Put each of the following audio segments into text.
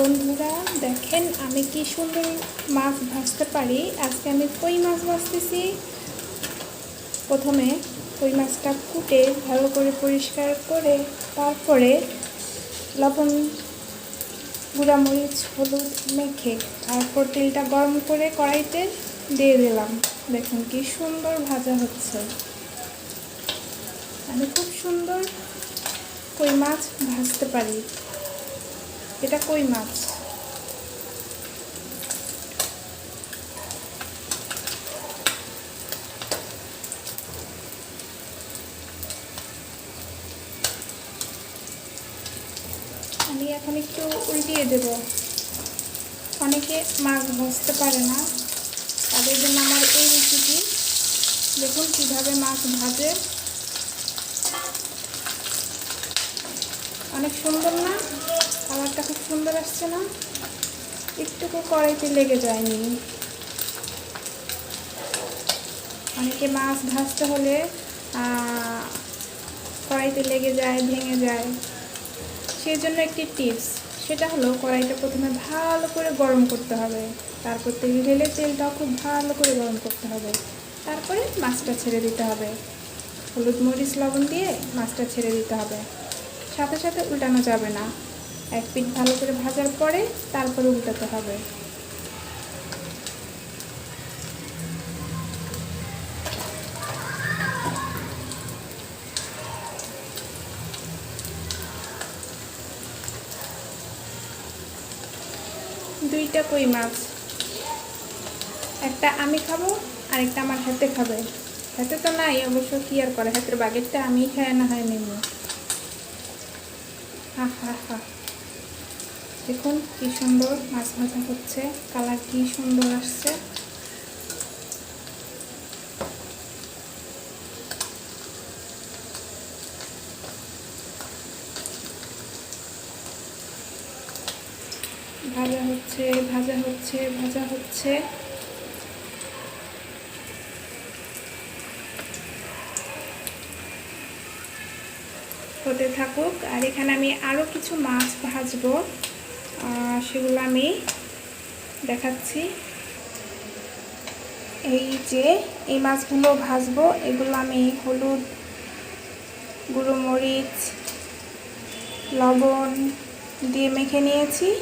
বন্ধুরা, দেখেন আমি কি সুন্দর মাছ ভাজতে পারি। আজকে আমি কই মাছ ভাজতেছি? প্রথমে কই মাছটা কুটে ভালো করে পরিষ্কার করে, তারপরে লবণ, গুঁড়ামরিচ, হলুদ মেখে তারপর তেলটা গরম করে কড়াইতে দিয়ে দিলাম। দেখুন কি সুন্দর ভাজা হচ্ছে। আমি খুব সুন্দর কই মাছ ভাজতে পারি। এটা কই মাছ? আমি এখন একটু উল্টিয়ে দেব। অনেকে মাছ ভাজতে পারে না। তাদের জন্য আমার এই রেসিপি দেখুন কীভাবে মাছ ভাজে। অনেক সুন্দর না? কালারটা খুব সুন্দর আসছে না? একটুকু কড়াইতে লেগে যায়নি। অনেকে মাছ ভাজতে হলে কড়াইতে লেগে যায়, ভেঙে যায়। সেই জন্য একটি টিপস, সেটা হলো কড়াইটা প্রথমে ভালো করে গরম করতে হবে। তারপর তেল, ঢেলে তেলটাও খুব ভালো করে গরম করতে হবে। তারপরে মাছটা ছেড়ে দিতে হবে। হলুদ মরিচ, লবণ দিয়ে মাছটা ছেড়ে দিতে হবে। সাথে সাথে উল্টানো যাবে না। এক পিঠ ভালো করে ভাজার পরে তারপরে উল্টাতে হবে। দুইটা কই মাছ? একটা আমি খাব আর একটা আমার হাতে খাবে। হাতে তো নাই, অবশ্য কি আর করে, হাতের বাগেরটা আমি খাই, না হয় নেব হা হা হা। দেখুন কি সুন্দর, মাছ ভাজা হচ্ছে, কালার কি সুন্দর আসছে। ভাজা হচ্ছে ভাজা হচ্ছে ভাজা হচ্ছে। হতে থাকুক, আর এখানে আমি আরও কিছু মাছ ভাজবো। সেগুলো আমি দেখাচ্ছি। এই যে এই মাছগুলো ভাজবো, এগুলো আমি হলুদ, গুঁড়ো মরিচ, লবণ দিয়ে মেখে নিয়েছি।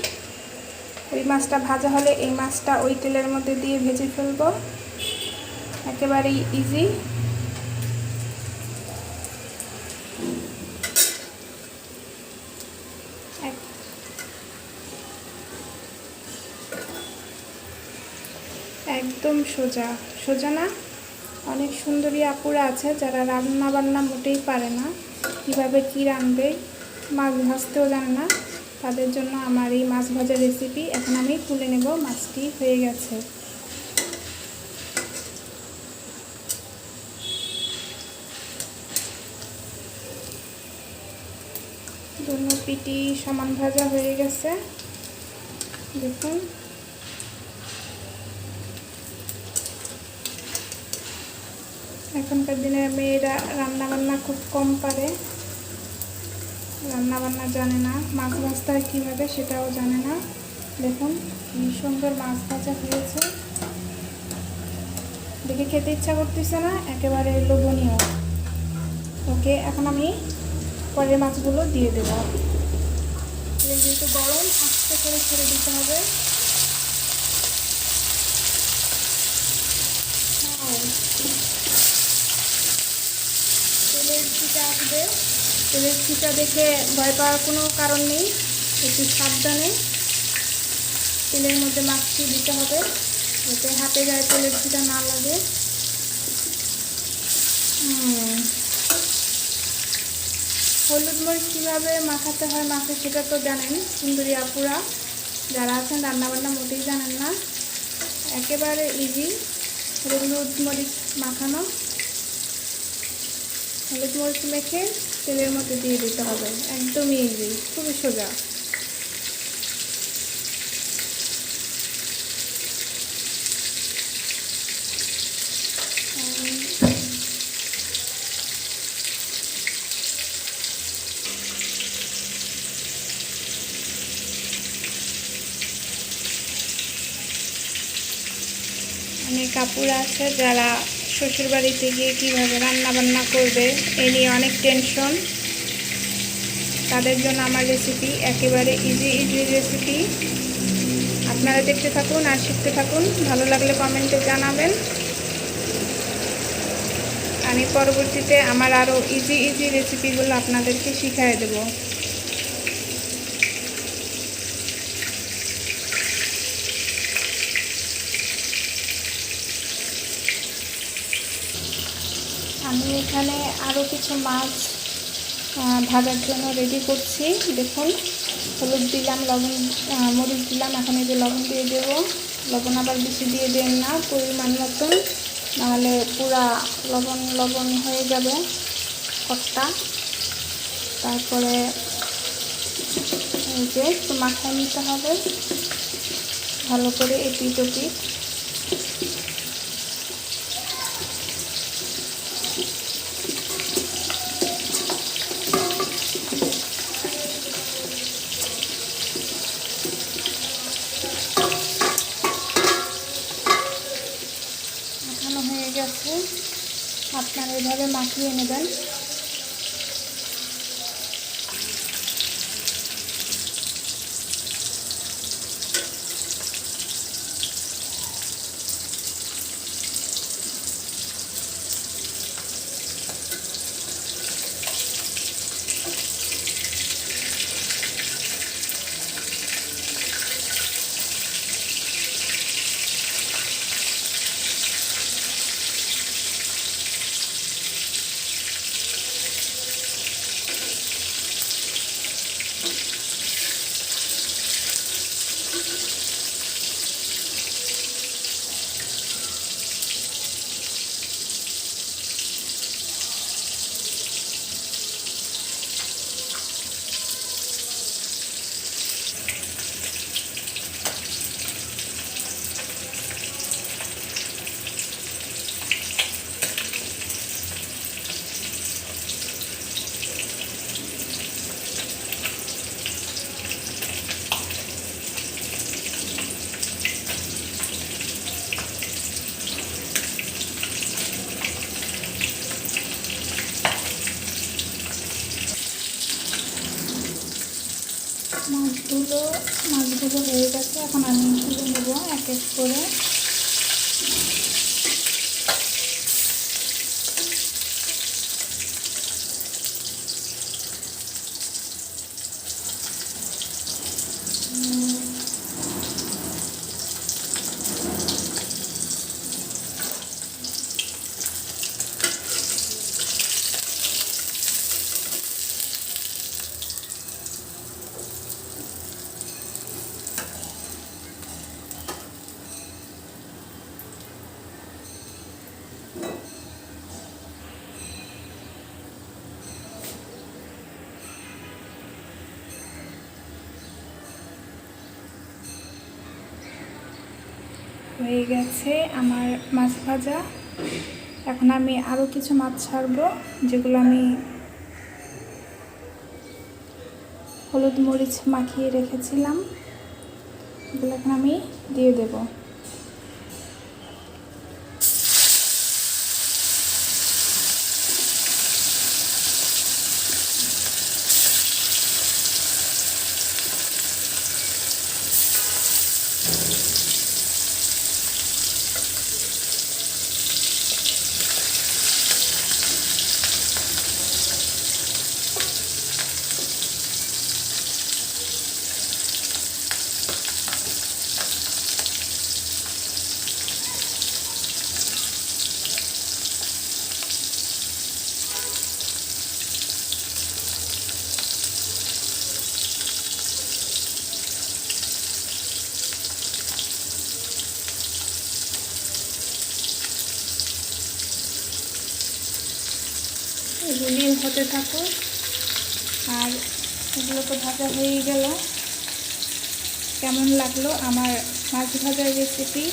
ওই মাছটা ভাজা হলে এই মাছটা ওই তেলের মধ্যে দিয়ে ভেজে ফেলব। একেবারেই ইজি এক- একদম সোজা। সোজা না? অনেক সুন্দরী আপুরা আছে যারা রান্না বান্না মোটেই পারে না। কীভাবে কি রাঁধবে, মাছ ভাজতেও জানে না। তাদের জন্য আমার এই মাছ ভাজার রেসিপি এখন আমি তুলে নেব, মাছটি হয়ে গেছে। দুনো পিটি সমান ভাজা হয়ে গেছে। দেখুন। এখনকার দিনের মেয়েরা রান্না বান্না খুব কম পারে। রান্না বান্না জানে না, মাছ ভাজতে কীভাবে সেটাও জানে না। দেখুন, কি সুন্দর মাছ ভাজা হয়েছে। দেখে খেতে ইচ্ছা করতেছে না, একেবারে লোভনীয়। ওকে, এখন আমি পরের মাছগুলো দিয়ে দেবো। যেহেতু গরম, আস্তে করে ছেড়ে দিতে হবে হ্যাঁ। তেলের ছিটা আসবে ছিটা দেখে ভয় পাওয়ার কোনো কারণ নেই, একটু সাবধানে তেলের মধ্যে মাছটি দিতে হবে, যাতে হাতে গায়ে তেলের ছিটা না লাগে। হলুদ মরিচ কীভাবে মাখাতে হয় মাছে সেটা তো জানেন, সুন্দরী আপুরা যারা আছেন, রান্নাবান্না মোটেই জানেন না। একেবারে ইজি হলুদ মরিচ মাখানো। হলুদ মরিচ মেখে তেলের মধ্যে দিয়ে দিতে হবে। একদমই ইজি খুবই সোজা। অনেক কাপড় আছে যারা শ্বশুরবাড়িতে গিয়ে কীভাবে রান্না বান্না করবে, এ নিয়ে অনেক টেনশন তাদের জন্য আমার রেসিপি একেবারে ইজি ইজি রেসিপি আপনারা দেখতে থাকুন আর শিখতে থাকুন, ভালো লাগলে কমেন্টে জানাবেন। আমি পরবর্তীতে আমার আরও ইজি ইজি রেসিপিগুলো আপনাদেরকে শিখিয়ে দেবো। আমি এখানে আরও কিছু মাছ ভাজার জন্য রেডি করছি। দেখুন, হলুদ দিলাম, লবণ মরিচ দিলাম, এখন যে লবণ দিয়ে দেবো। লবণ আবার বেশি দিয়ে দেন না, পরিমাণ মতন। নাহলে পুরা লবণ লবণ হয়ে যাবে খটটা তারপরে এই যে একটু মাখায় নিতে হবে। ভালো করে এটি ওপিট মাখানো হয়ে গেছে আপনারা মাখিয়ে নেবেন। হয়ে গেছে আমার মাছ ভাজা। এখন আমি আরও কিছু মাছ ছাড়বো, যেগুলো আমি হলুদ মরিচ মাখিয়ে রেখেছিলাম। এগুলো এখন আমি দিয়ে দেব এগুলি হতে থাকুক আর এগুলো তো ভাজা হয়ে গেল। কেমন লাগল আমার মাছ ভাজার রেসিপি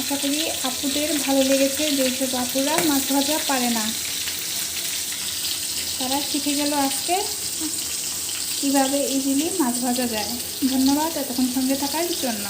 আশা করি আপুদের ভালো লেগেছে যেসব আপুরা মাছ ভাজা পারে না। তারা শিখে গেল আজকে কীভাবে ইজিলি মাছ ভাজা যায়। ধন্যবাদ এতক্ষণ সঙ্গে থাকার জন্য।